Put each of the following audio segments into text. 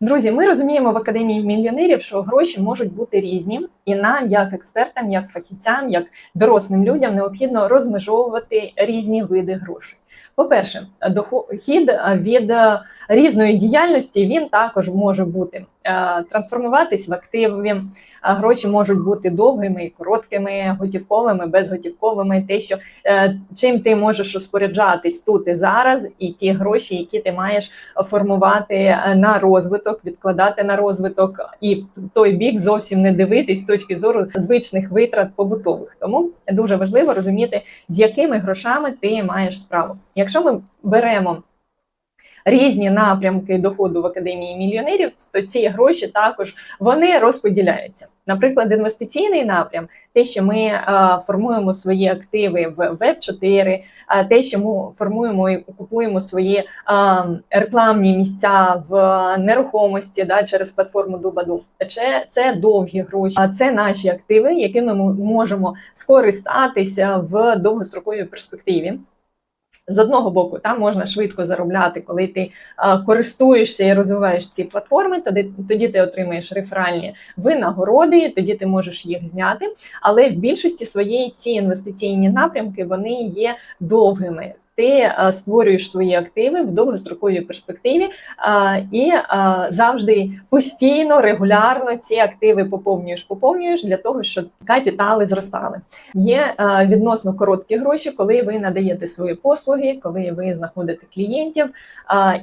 Друзі, ми розуміємо в академії мільйонерів, що гроші можуть бути різні, і нам, як експертам, як фахівцям, як дорослим людям, необхідно розмежовувати різні види грошей. По-перше, дохід від різної діяльності він також може бути е, трансформуватись в активи. Гроші можуть бути довгими і короткими, готівковими, безготівковими. Те, що е, чим ти можеш розпоряджатись тут і зараз, і ті гроші, які ти маєш формувати е, на розвиток, відкладати на розвиток, і в той бік зовсім не дивитись з точки зору звичних витрат побутових. Тому дуже важливо розуміти, з якими грошами ти маєш справу. Якщо ми беремо різні напрямки доходу в академії мільйонерів, то ці гроші також вони розподіляються. Наприклад, інвестиційний напрям, те, що ми е, формуємо свої активи в веб 4 а те, що ми формуємо і купуємо свої е, рекламні місця в нерухомості да, через платформу Дубаду. Це, це довгі гроші, а це наші активи, якими ми можемо скористатися в довгостроковій перспективі. З одного боку, там можна швидко заробляти, коли ти користуєшся і розвиваєш ці платформи, тоді тоді ти отримаєш реферальні винагороди, тоді ти можеш їх зняти. Але в більшості своєї ці інвестиційні напрямки вони є довгими ти е, створюєш свої активи в довгостроковій перспективі е, і е, завжди постійно, регулярно ці активи поповнюєш, поповнюєш для того, щоб капітали зростали. Є відносно короткі гроші, коли ви надаєте свої послуги, коли ви знаходите клієнтів.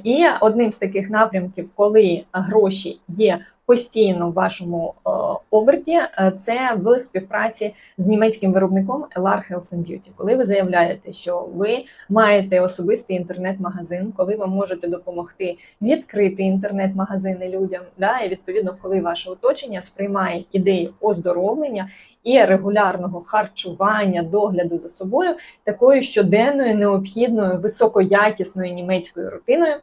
І одним з таких напрямків, коли гроші є постійно в вашому е, оберті, е, це в співпраці з німецьким виробником LR Health and Beauty. Коли ви заявляєте, що ви маєте особистий інтернет-магазин, коли ви можете допомогти відкрити інтернет-магазини людям, да, і відповідно, коли ваше оточення сприймає ідею оздоровлення і регулярного харчування, догляду за собою, такою щоденною необхідною високоякісною німецькою рутиною.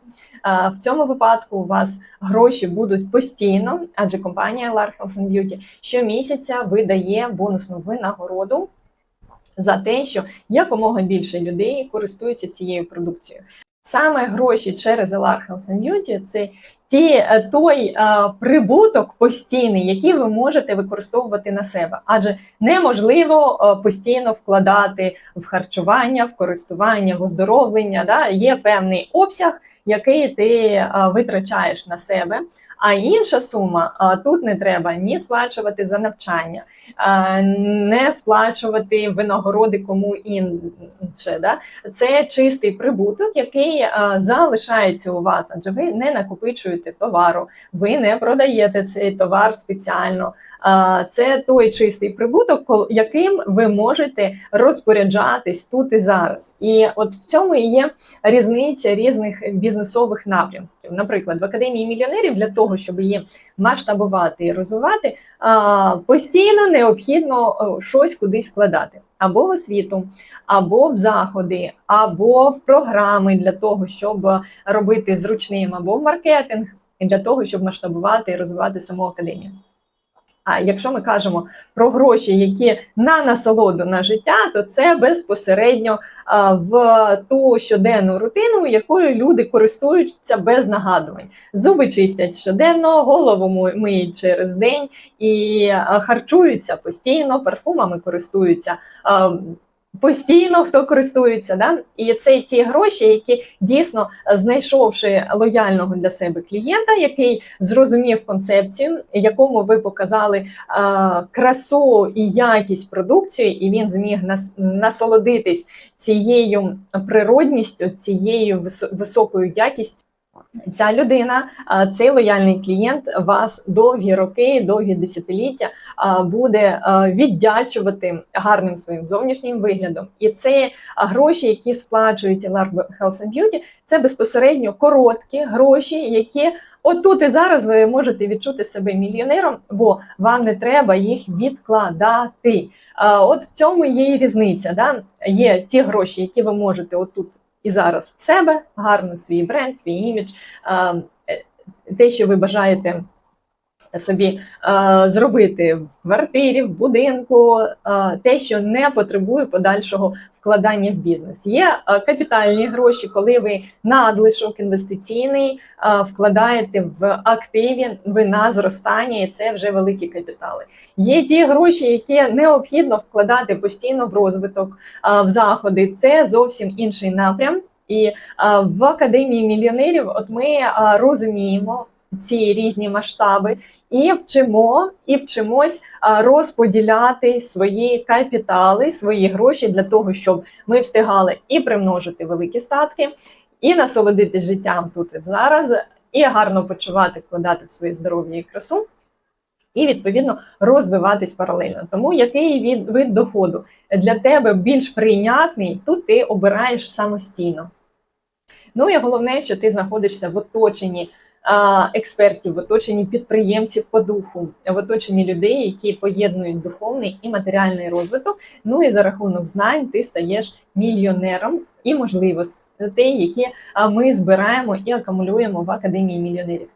В цьому випадку у вас гроші будуть постійно, адже компанія Lark Health Beauty щомісяця видає бонусну винагороду. За те, що якомога більше людей користуються цією продукцією. Саме гроші через LR Health Beauty – це ті, е, той е, прибуток постійний, який ви можете використовувати на себе, адже неможливо е, постійно вкладати в харчування, в користування, в оздоровлення. Да? Є певний обсяг, який ти витрачаєш на себе. А інша сума тут не треба ні сплачувати за навчання, не сплачувати винагороди кому інше. Да? Це чистий прибуток, який залишається у вас, адже ви не накопичуєте товару, ви не продаєте цей товар спеціально. Це той чистий прибуток, яким ви можете розпоряджатись тут і зараз. І от в цьому і є різниця різних бізнесових напрямків. Наприклад, в академії мільйонерів для того, щоб її масштабувати і розвивати, постійно необхідно щось кудись складати. Або в освіту, або в заходи, або в програми для того, щоб робити зручним, або в маркетинг для того, щоб масштабувати і розвивати саму академію. А якщо ми кажемо про гроші, які на насолоду на життя, то це безпосередньо в ту щоденну рутину, якою люди користуються без нагадувань. Зуби чистять щоденно, голову миють через день і харчуються постійно, парфумами користуються постійно хто користується, да? і це ті гроші, які дійсно знайшовши лояльного для себе клієнта, який зрозумів концепцію, якому ви показали а, красу і якість продукції, і він зміг нас, насолодитись цією природністю, цією високою якістю. Ця людина, цей лояльний клієнт вас довгі роки, довгі десятиліття буде віддячувати гарним своїм зовнішнім виглядом. І це гроші, які сплачують Lark Health and Beauty, це безпосередньо короткі гроші, які отут і зараз ви можете відчути себе мільйонером, бо вам не треба їх відкладати. От в цьому є і різниця. Да? Є ті гроші, які ви можете отут і зараз в себе гарно свій бренд, свій імідж, е, те, що ви бажаєте собі е, зробити в квартирі, в будинку, е, те, що не потребує подальшого вкладання в бізнес. Є е, капітальні гроші, коли ви надлишок інвестиційний вкладаєте в активі, ви на зростання, і це вже великі капітали. Є ті гроші, які необхідно вкладати постійно в розвиток, в заходи. Це зовсім інший напрям. І в академії мільйонерів, от ми розуміємо ці різні масштаби і вчимо, і вчимось розподіляти свої капітали, свої гроші для того, щоб ми встигали і примножити великі статки, і насолодити життям тут і зараз, і гарно почувати, вкладати в своє здоров'я і красу. І відповідно розвиватись паралельно. Тому який від вид доходу для тебе більш прийнятний, тут ти обираєш самостійно. Ну і головне, що ти знаходишся в оточенні експертів, в оточенні підприємців по духу, в оточенні людей, які поєднують духовний і матеріальний розвиток. Ну і за рахунок знань ти стаєш мільйонером і можливостей, які ми збираємо і акумулюємо в академії мільйонерів.